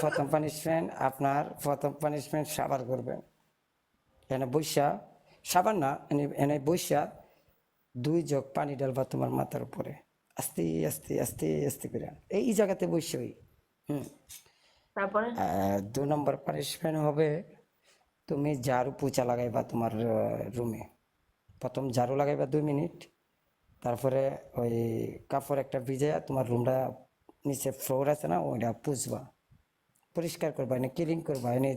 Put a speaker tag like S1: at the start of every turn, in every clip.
S1: প্রথম পানিশমেন্ট আপনার প্রথম পানিশমেন্ট সাবার করবেন। এনে বৈশা সাবার না এনে এনে বৈশা দুই জগ পানি ডালবা তোমার মাথার উপরে। আস্তে আস্তে আস্তে আস্তে করে। এই জায়গাতে বৈশই হুম।
S2: তারপরে?
S1: দু নম্বর পানিশমেন্ট হবে তুমি ঝাড়ু পোছা লাগাইবা তোমার রুমে প্রথম ঝাড়ু লাগাইবা দুই মিনিট তারপরে ওই কাপড় একটা ভিজে তোমার রুমটা নিচে ফ্লোর আছে না ওইটা পুষবা পরিষ্কার করবা এনে ক্লিন করবা এনে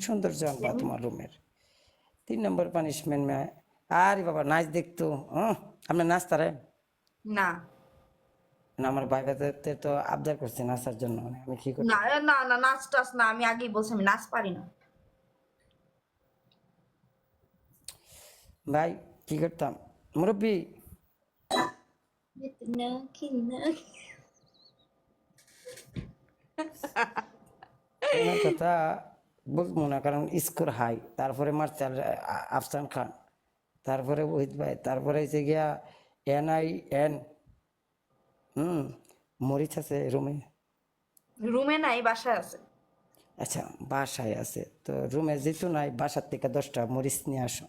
S1: সৌন্দর্য আনবা তোমার রুমের তিন নম্বর পানিশমেন্ট মে আরে বাবা নাচ দেখতো হ্যাঁ আপনার নাচতা রে?
S2: না।
S1: না আমার ভাইবাতে তো আবদার করছে নাচার জন্য মানে আমি কি করি
S2: না না না নাচ টাচ না আমি আগেই বলছি আমি নাচ পারি না।
S1: ভাই কি করতাম? মুরব্বী। কথা বলব না কারণ স্কোর হাই তারপরে মার্শাল আফসান খান তারপরে ওহিদ ভাই তারপরে হচ্ছে গিয়া এন আই এন হুম মরিচ আছে রুমে?
S2: রুমে নাই বাসায় আছে।
S1: আচ্ছা বাসায় আছে। তো রুমে যেহেতু নাই বাসার থেকে দশটা মরিচ নিয়ে আসো।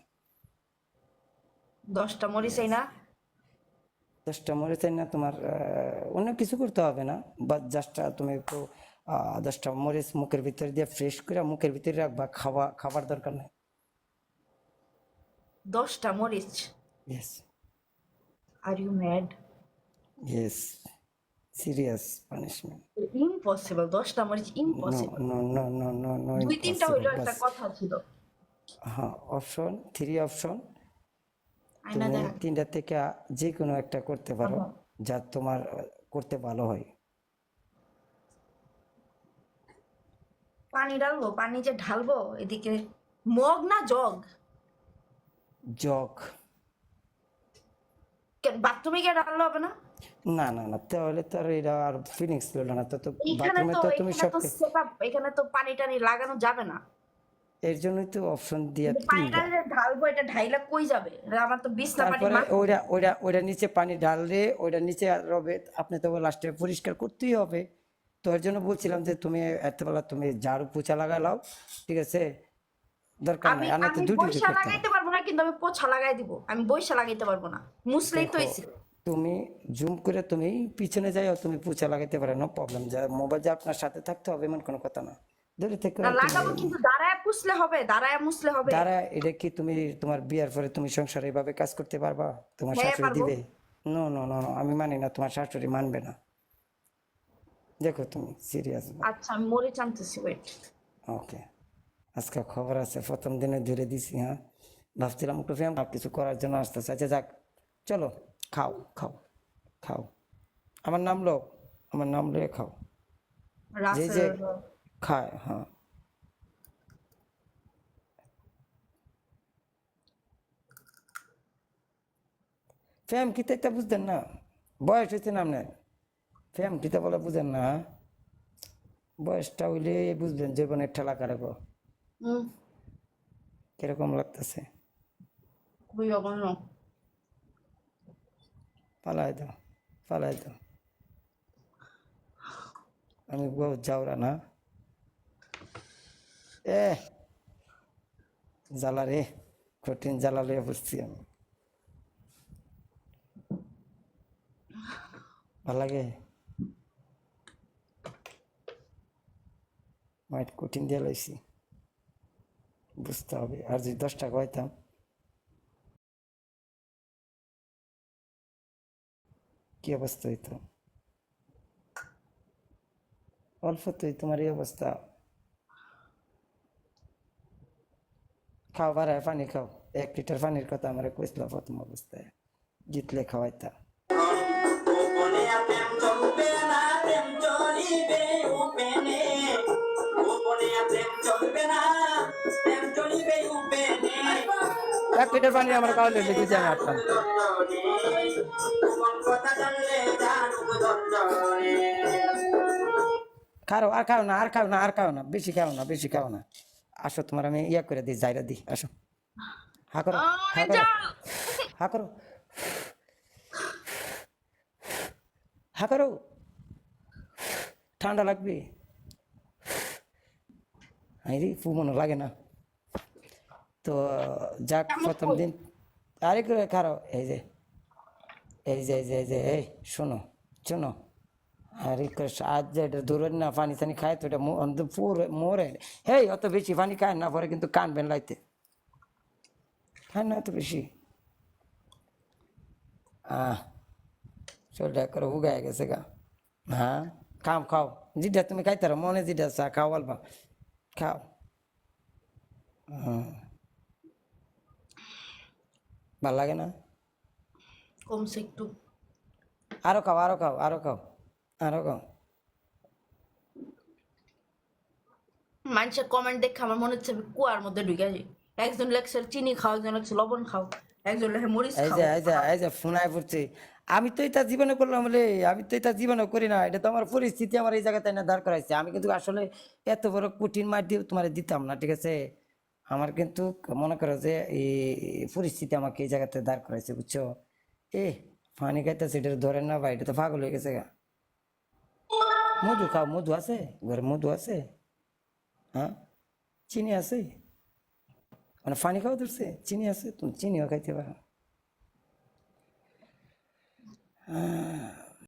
S2: দশটা মরিচাই না?
S1: দশটা মরিচ না তোমার অন্য কিছু করতে হবে না। বা জাস্টটা তুমি একটু দশটা মরিচ মুখের ভিতরে দিয়ে ফ্রেশ করে মুখের ভিতরে রাখবা খাওয়া খাবার দরকার নেই।
S2: দশটা মরিচ?
S1: Yes
S2: are you mad
S1: yes serious punishment
S2: impossible দশটা মরিচ impossible
S1: no no no no no
S2: দুই তিনটা হইল একটা কথা ছিল।
S1: হ্যাঁ অপশন থ্রি অপশন তুমি তিনটা থেকে যে কোনো একটা করতে পারো যা তোমার করতে ভালো হয়।
S2: পানি ডালবো পানি যে ঢালবো এদিকে মগ না জগ?
S1: জগ।
S2: বাথরুমে গিয়ে ঢাললে হবে না?
S1: না না না তাহলে তো এটা আর ফিলিংস ছিল না তো বাথরুমে
S2: তো
S1: তুমি সব
S2: এখানে তো পানি টানি লাগানো যাবে না।
S1: এর জন্যই তো অপশন দিয়ে
S2: ঢালবো এটা ঢাইলা কই যাবে? আমার তো বিছনা পানি
S1: ওইটা ওইটা ওইটা নিচে পানি ঢাললে ওইটা নিচে রবে আপনি তো লাস্টে পরিষ্কার করতেই হবে। তো এর জন্য বলছিলাম যে তুমি এতবেলা তুমি ঝাড়ু পোছা লাগালাও ঠিক আছে? দরকার
S2: আমি
S1: নাই না তো
S2: আমি
S1: দুটি।
S2: লাগাইতে পারব না কিন্তু আমি পোছা লাগাই দিব। আমি বৈশা লাগাইতে পারব না। মুসলেই তো
S1: তুমি জুম করে তুমি পিছনে যাইও তুমি পোছা লাগাইতে পারো নো প্রবলেম যা মোবাইল যে আপনার সাথে থাকতে হবে এমন কোনো কথা না। দূরে থেকে
S2: না, লাগাবো কিন্তু দাঁড়ায় পুষলে হবে দাঁড়ায় মুছলে হবে।
S1: দ্বারা এটা কি তুমি তোমার বিয়ার পরে তুমি সংসারে এভাবে কাজ করতে পারবা? তোমার
S2: হ্যাঁ,
S1: শাশুড়ি দিবে? নো নো নো আমি মানি না তোমার শাশুড়ি মানবে না। দেখো তুমি সিরিয়াস
S2: আচ্ছা আমি মরিচ আনতেছি ওয়েট
S1: ওকে আজকে খবর আছে প্রথম দিনে ধরে দিছি হ্যাঁ। ভাবছিলাম একটু ফ্যাম কিছু করার জন্য আসতেছে আচ্ছা যাক চলো। খাও খাও খাও। আমার নাম লো আমার নাম লয়ে খাও। যে যে খায় হ্যাঁ। ফ্যাম কিতে বুঝতেন না? বয়স হয়েছে না আপনার? ফ্যাম কিতে বলে বুঝেন না? বয়সটা হইলে বুঝবেন জীবনের ঠেলা কারক কীরকম লাগতেছে?
S2: খুবই অগণ্য।
S1: পালাই দাও পালাই দাও আমি যাওরা না এ জ্বালা রে কঠিন জ্বালা বসছি আমি ভালো লাগে মাইট কঠিন দিয়ে লাইছি বুঝতে হবে আর যদি দশ টাকা কি অবস্থা হইতো অল্প তুই তোমার এই অবস্থা। খাও বাড়ায় পানি খাও। এক লিটার পানির কথা আমার কইছিল প্রথম অবস্থায়। জিতলে খাওয়াইতা
S3: চলবে না
S1: এক লিটার পানি আমার খাওয়ালে বুঝে আমি
S3: দর্শনে
S1: খাও আর খাও না আর খাও না আর খাও না বেশি খাও না বেশি খাও না। আসো তোমার আমি ইয়া করে দিই জায়রা দিই আসো। হা করো হা করো হা করো। হা করো। ঠান্ডা লাগবে। আরে ফুমনো লাগে না। তো যাক প্রথম দিন আরে করে খারো এই যে এই যে এই যে এই যে এই শোনো শোনো। আরে আজ যে এটা দূরে না পানি টানি খায় তো এটা পুরো মরে। হেই অত বেশি পানি খায় না পরে কিন্তু কানবেন লাইতে। খায় না অত বেশি। আহ শরীরটা করে উগায় গেছে গা। হ্যাঁ খাও খাও। যেটা তুমি খাইতে মনে যেটা চা খাও অল্প। খাও। হুম। ভালো লাগে না?
S2: কমছে একটু।
S1: আরও খাও আরও খাও আরও খাও আরও খাও।
S2: মানুষের কমেন্ট দেখে আমার মনে হচ্ছে কুয়ার মধ্যে ঢুকে যাই একজন লেখছে চিনি খাও একজন লেখছে লবণ খাও একজন লেখে মরিচ খাও এই
S1: যে এই যে এই যে ফোনায় পড়ছে আমি তো এটা জীবনে করলাম বলে আমি তো এটা জীবনে করি না। এটা তো আমার পরিস্থিতি আমার এই জায়গাতে না দাঁড় করাইছে। আমি কিন্তু আসলে এত বড় কঠিন মার দিয়ে তোমার দিতাম না ঠিক আছে? আমার কিন্তু মনে করো যে এই পরিস্থিতি আমাকে এই জায়গাতে দাঁড় করাইছে বুঝছ? এ পানি খাইতেছে এটা ধরে না ভাই এটা তো পাগল হয়ে গেছে গা। মধু খাও মধু আছে? ঘরে মধু আছে? হ্যাঁ? চিনি আছে? মানে পানি খাওয়া ধরছে? চিনি আছে? তুমি চিনিও খাইতে পারো। আহ,